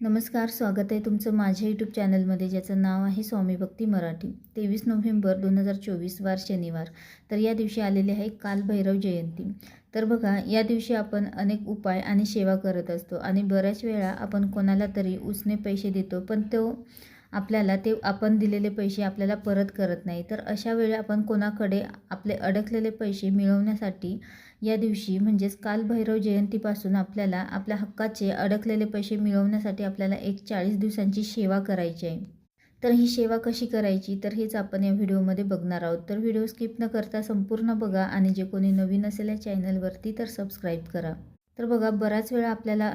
नमस्कार स्वागत आहे तुमचं माझ्या यूट्यूब चॅनलमध्ये ज्याचं नाव आहे स्वामी भक्ती मराठी. तेवीस नोव्हेंबर दोन हजार चोवीस वार शनिवार. तर या दिवशी आलेले आहे कालभैरव जयंती. तर बघा या दिवशी आपण अनेक उपाय आणि सेवा करत असतो आणि बऱ्याच वेळा आपण कोणाला तरी उसने पैसे देतो पण तो आपल्याला ते आपण दिलेले पैसे आपल्याला परत करत नाही. तर अशा वेळी आपण कोणाकडे आपले अडकलेले पैसे मिळवण्यासाठी या दिवशी म्हणजेच कालभैरव जयंतीपासून आपल्याला आपल्या हक्काचे अडकलेले पैसे मिळवण्यासाठी आपल्याला एक चाळीस दिवसांची सेवा करायची आहे. तर ही सेवा कशी करायची? तर हेच आपण या व्हिडिओमध्ये बघणार आहोत. तर व्हिडिओ स्किप न करता संपूर्ण बघा आणि जे कोणी नवीन असेल या चॅनलवरती तर सबस्क्राईब करा. तर बघा बराच वेळा आपल्याला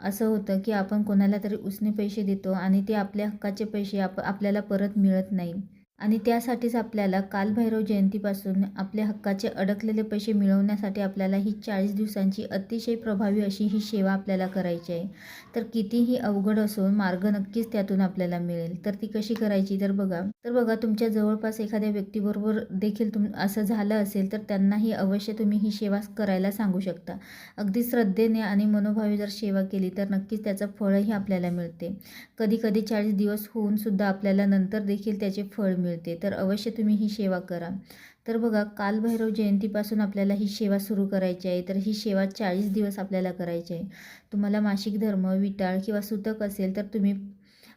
असं होतं की आपण कोणाला तरी उसने पैसे देतो आणि ते आपल्या हक्काचे पैसे आप आपल्याला परत मिळत नाही. आणि त्यासाठीच आपल्याला कालभैरव जयंतीपासून आपल्या हक्काचे अडकलेले पैसे मिळवण्यासाठी आपल्याला ही चाळीस दिवसांची अतिशय प्रभावी अशी ही सेवा आपल्याला करायची आहे. तर कितीही अवघड असून मार्ग नक्कीच त्यातून आपल्याला मिळेल. तर ती कशी करायची? तर बघा. तर बघा तुमच्या जवळपास एखाद्या व्यक्तीबरोबर देखील तुम असं झालं असेल तर त्यांनाही अवश्य तुम्ही ही सेवा करायला सांगू शकता. अगदी श्रद्धेने आणि मनोभावे जर सेवा केली तर नक्कीच त्याचं फळही आपल्याला मिळते. कधी कधी चाळीस दिवस होऊन सुद्धा आपल्याला नंतर देखील त्याचे फळ मिळते. तर अवश्य तुम्ही ही सेवा करा. तर बघा कालभैरव जयंतीपासून आपल्याला ही सेवा सुरू करायची आहे. तर ही सेवा चाळीस दिवस आपल्याला करायची आहे. तुम्हाला मासिक धर्म विटाळ किंवा सुतक असेल तर तुम्ही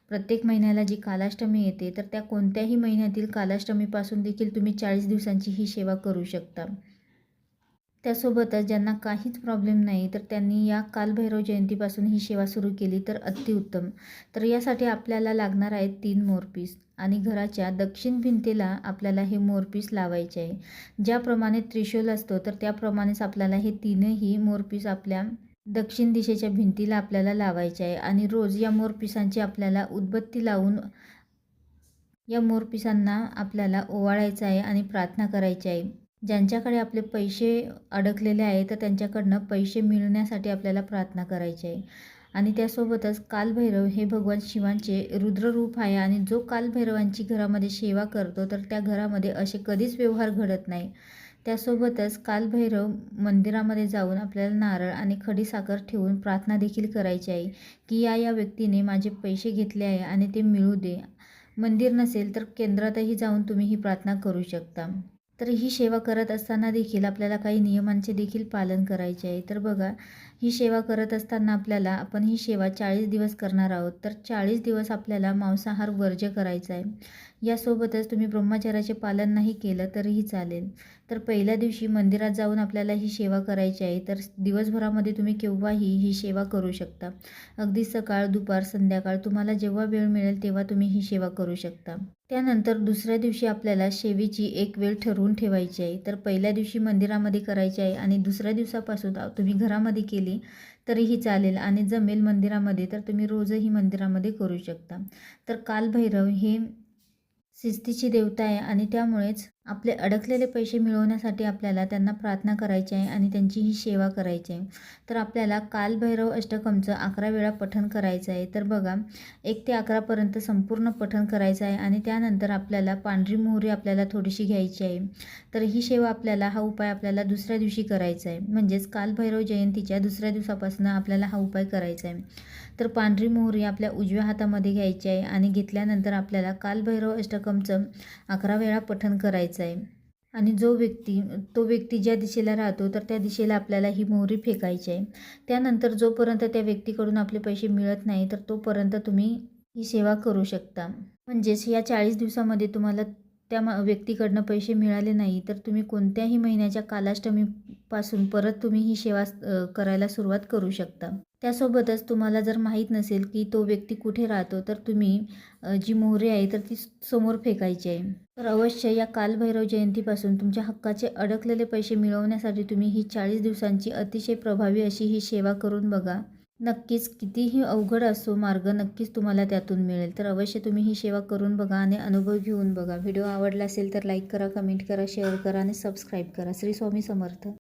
प्रत्येक महिन्याला जी कालाष्टमी येते तर त्या कोणत्याही महिन्यातील कालाष्टमीपासून देखील तुम्ही चाळीस दिवसांची ही सेवा करू शकता. त्यासोबतच ज्यांना काहीच प्रॉब्लेम नाही तर त्यांनी या कालभैरव जयंतीपासून ही सेवा सुरू केली तर अतिउत्तम. तर यासाठी आपल्याला लागणार आहेत तीन मोरपीस आणि घराच्या दक्षिण भिंतीला आपल्याला हे मोरपीस लावायचे आहे. ज्याप्रमाणे त्रिशूल असतो तर त्याप्रमाणेच आपल्याला हे तीनही मोरपीस आपल्या दक्षिण दिशेच्या भिंतीला आपल्याला लावायचे आहे. आणि रोज या मोरपिसांची आपल्याला उदबत्ती लावून या मोरपिसांना आपल्याला ओवाळायचं आहे आणि प्रार्थना करायची आहे. ज्यांच्याकडे आपले पैसे अडकलेले आहे तर त्यांच्याकडनं पैसे मिळण्यासाठी आपल्याला प्रार्थना करायची आहे. आणि त्यासोबतच कालभैरव हे भगवान शिवांचे रुद्ररूप आहे आणि जो कालभैरवांची घरामध्ये सेवा करतो तर त्या घरामध्ये असे कधीच व्यवहार घडत नाही. त्यासोबतच कालभैरव मंदिरामध्ये जाऊन आपल्याला नारळ आणि खडी साखर ठेवून प्रार्थना देखील करायची आहे की या या व्यक्तीने माझे पैसे घेतले आहे आणि ते मिळू दे. मंदिर नसेल तर केंद्रातही जाऊन तुम्ही ही प्रार्थना करू शकता. तर ही सेवा करत असताना देखील आपल्याला काही नियमांचे देखील पालन करायचे आहे. तर बघा ही सेवा करत असताना आपल्याला आपण ही सेवा चाळीस दिवस करणार आहोत. तर चाळीस दिवस आपल्याला मांसाहार वर्ज्य करायचा आहे. यासोबतच तुम्ही ब्रह्मचाराचे पालन नाही केलं तरीही चालेल. तर पहिल्या दिवशी मंदिरात जाऊन आपल्याला ही सेवा करायची आहे. तर दिवसभरामध्ये तुम्ही केव्हाही ही सेवा करू शकता. अगदी सकाळ दुपार संध्याकाळ तुम्हाला जेव्हा वेळ मिळेल तेव्हा तुम्ही ही सेवा करू शकता. त्यानंतर दुसऱ्या दिवशी आपल्याला सेवेची एक वेळ ठरवून ठेवायची आहे. तर पहिल्या दिवशी मंदिरामध्ये करायची आहे आणि दुसऱ्या दिवसापासून तुम्ही घरामध्ये केली तरीही चालेल आणि जमेल मंदिरामध्ये तर तुम्ही रोजही मंदिरामध्ये करू शकता. तर कालभैरव हे शिस्तीची देवता आहे आणि त्यामुळेच आपले अडकलेले पैसे मिळवण्यासाठी आपल्याला त्यांना प्रार्थना करायची आहे आणि त्यांची ही सेवा करायची आहे. तर आपल्याला कालभैरव अष्टकमचं अकरा वेळा पठण करायचं आहे. तर बघा एक ते अकरापर्यंत संपूर्ण पठण करायचं आहे आणि त्यानंतर आपल्याला पांढरी मोहरी आपल्याला थोडीशी घ्यायची आहे. तर ही सेवा आपल्याला हा उपाय आपल्याला दुसऱ्या दिवशी करायचा आहे. म्हणजेच कालभैरव जयंतीच्या दुसऱ्या दिवसापासून आपल्याला हा उपाय करायचा आहे. तर पांढरी मोहरी आपल्या उजव्या हातामध्ये घ्यायची आहे आणि घेतल्यानंतर आपल्याला कालभैरव अष्टकमचं अकरा वेळा पठण करायचं आहे. आणि जो व्यक्ती तो व्यक्ती ज्या दिशेला राहतो तर त्या दिशेला आपल्याला ही मोहरी फेकायची आहे. त्यानंतर जोपर्यंत त्या व्यक्तीकडून आपले पैसे मिळत नाही तर तोपर्यंत तुम्ही ही सेवा करू शकता. म्हणजेच या चाळीस दिवसामध्ये तुम्हाला त्या म व्यक्तीकडनं पैसे मिळाले नाही तर तुम्ही कोणत्याही महिन्याच्या कालाष्टमीपासून परत तुम्ही ही सेवा करायला सुरुवात करू शकता. त्यासोबतच तुम्हाला जर माहीत नसेल की तो व्यक्ती कुठे राहतो तर तुम्ही जी मोहरे आहे तर ती समोर फेकायची आहे. तर अवश्य या कालभैरव जयंतीपासून तुमच्या हक्काचे अडकलेले पैसे मिळवण्यासाठी तुम्ही ही चाळीस दिवसांची अतिशय प्रभावी अशी ही सेवा करून बघा. नक्कीच कितीही अवघड असो मार्ग नक्कीच तुम्हाला त्यातून मिळेल. तर अवश्य तुम्ही ही सेवा करून बघा आणि अनुभव घेऊन बघा. व्हिडिओ आवडला असेल तर लाईक करा कमेंट करा शेअर करा आणि सबस्क्राईब करा. श्री स्वामी समर्थ.